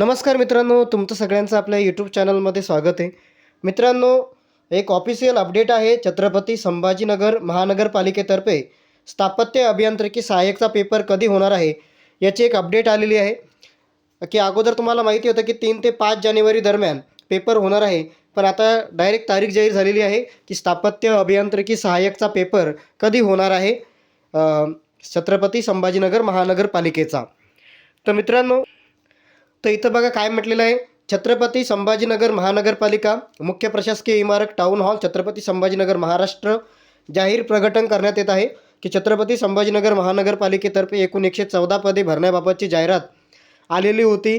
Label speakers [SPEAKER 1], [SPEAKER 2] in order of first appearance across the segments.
[SPEAKER 1] नमस्कार मित्रांनो तुमचं सगळ्यांचं आपल्या यूट्यूब चॅनलमध्ये स्वागत आहे. मित्रांनो एक ऑफिशियल अपडेट आहे. छत्रपती संभाजीनगर महानगरपालिकेतर्फे स्थापत्य अभियांत्रिकी सहाय्यकचा पेपर कधी होणार आहे याची एक अपडेट आलेली आहे. की अगोदर तुम्हाला माहिती होतं की तीन ते पाच जानेवारी दरम्यान पेपर होणार आहे. पण आता डायरेक्ट तारीख जाहीर झालेली आहे की स्थापत्य अभियांत्रिकी सहाय्यकचा पेपर कधी होणार आहे छत्रपती संभाजीनगर महानगरपालिकेचा. तर मित्रांनो तर इथं बघा काय म्हटलेलं आहे. छत्रपती संभाजीनगर महानगरपालिका मुख्य प्रशासकीय इमारत टाऊन हॉल छत्रपती संभाजीनगर महाराष्ट्र जाहीर प्रकटन करण्यात येत आहे की छत्रपती संभाजीनगर महानगरपालिकेतर्फे एकूण एकशे चौदा पदे भरण्याबाबतची जाहिरात आलेली होती.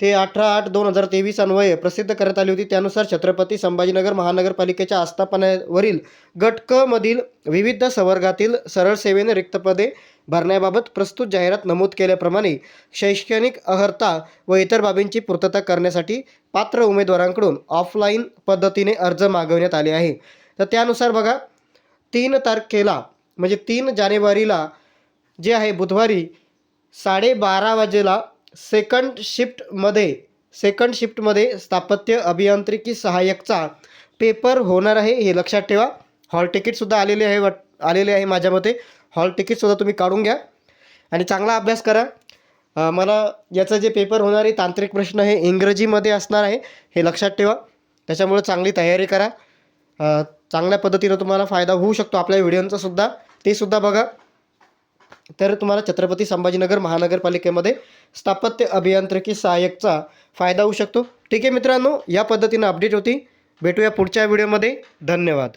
[SPEAKER 1] ते अठरा आठ दोन हजार तेवीस अन्वये प्रसिद्ध करण्यात आली होती. त्यानुसार छत्रपती संभाजीनगर महानगरपालिकेच्या आस्थापनावरील गटकमधील विविध संवर्गातील सरळ सेवेने रिक्त पदे भरण्याबाबत प्रस्तुत जाहिरात नमूद केल्याप्रमाणे शैक्षणिक अर्हता व इतर बाबींची पूर्तता करण्यासाठी पात्र उमेदवारांकडून ऑफलाईन पद्धतीने अर्ज मागवण्यात आले आहे. तर त्यानुसार बघा तीन तारखेला म्हणजे तीन जानेवारीला जे आहे बुधवारी साडेबारा वाजेला सेकंड शिफ्टमध्ये सेकंड शिफ्टमध्ये स्थापत्य अभियांत्रिकी सहाय्यकचा पेपर होणार आहे हे लक्षात ठेवा. हॉल तिकीटसुद्धा आलेले आहे वाट आलेले आहे माझ्या मते. हॉल तिकीटसुद्धा तुम्ही काढून घ्या. आणि चांगला अभ्यास करा. मला याचा जे पेपर होणार आहे तांत्रिक प्रश्न हे इंग्रजीमध्ये असणार आहे हे लक्षात ठेवा. त्याच्यामुळे चांगली तयारी करा. चांगल्या पद्धतीनं तुम्हाला फायदा होऊ शकतो आपल्या व्हिडिओंचासुद्धा तेसुद्धा बघा. तर तुम्हाला छत्रपती संभाजीनगर महानगरपालिकेमध्ये स्थापत्य अभियांत्रिकी सहाय्यकचा फायदा होऊ शकतो. ठीक आहे मित्रांनो या पद्धतीनं अपडेट होती. भेटूया पुढच्या व्हिडिओमध्ये धन्यवाद.